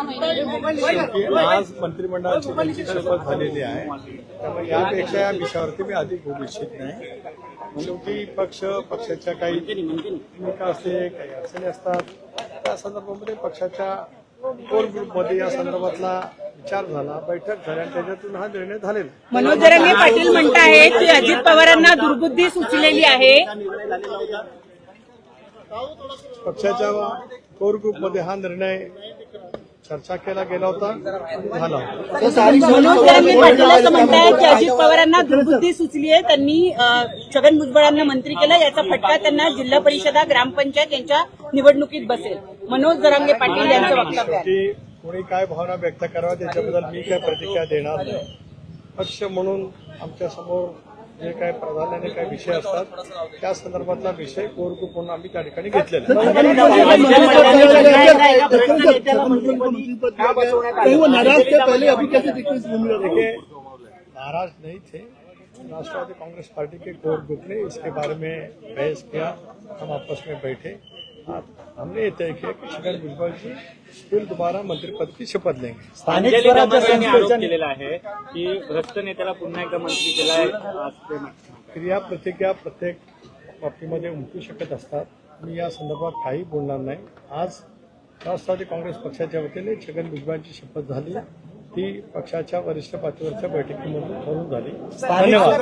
आज मंत्रिमंडळाची त्यांची शपथ झालेली आहे. त्यामुळे यापेक्षा या विषयावरती मी अधिक बोलू इच्छित नाही. शेवटी पक्ष पक्षाच्या काही भूमिका असते काही अडचणी असतात त्या संदर्भामध्ये पक्षाच्या कोर ग्रुपमध्ये या संदर्भातला विचार झाला. बैठक झाली आणि त्याच्यातून हा निर्णय झालेला आहे. मनोज जरंगे पाटील म्हणतायत की अजित पवारांना दुर्बुद्धी सुचलेली आहे. पक्षाच्या कोर ग्रुपमध्ये हा निर्णय चर्चा केला गेला होता झाला होता. मनोज जरंगे पाटील असं म्हणतायत की अजित पवारांना दुर्बुद्धी सुचली आहे. त्यांनी अ, छगन भुजबळांना मंत्री केलं. याचा फटका त्यांना जिल्हा परिषदा ग्रामपंचायत यांच्या निवडणुकीत बसेल. मनोज जरांगे पाटील यांचं वक्तव्य आहे. शेवटी कोणी काय भावना व्यक्त कराव्या त्याच्याबद्दल मी काय प्रतिक्रिया देणार नाही. पक्ष म्हणून आमच्यासमोर जे काय प्राधान्याने काही विषय असतात त्या संदर्भातला विषय कोर ग्रुप म्हणून आम्ही त्या ठिकाणी घेतलेला नाराज थे पहले अभी कैसे दिखते इस भूमिका को? देखिए नाराज नहीं थे राष्ट्रवादी कांग्रेस पार्टी के कोर ग्रुप ने इसके बारे में बहस किया हम आपस में बैठे हाँ, हमने ये तय किया कि छगन भुजबल जी फिर दोबारा मंत्री पद की शपथ लेंगे। अंजली दमाने यांनी आरोप केलेला आहे की भ्रष्ट नेत्याला पुन्हा एकदा मंत्री केलाय आज ते म्हणतात. क्रिया प्रतिक्रिया प्रत्येक बाबतीमध्ये उमटू शकत असतात. मी या संदर्भात काही बोलणार नाही. आज राष्ट्रवादी काँग्रेस पक्षाच्या वतीने छगन भुजबळांची शपथ झाली. ती पक्षाच्या वरिष्ठ पातळीवरच्या बैठकीमधून ठरून झाली. धन्यवाद.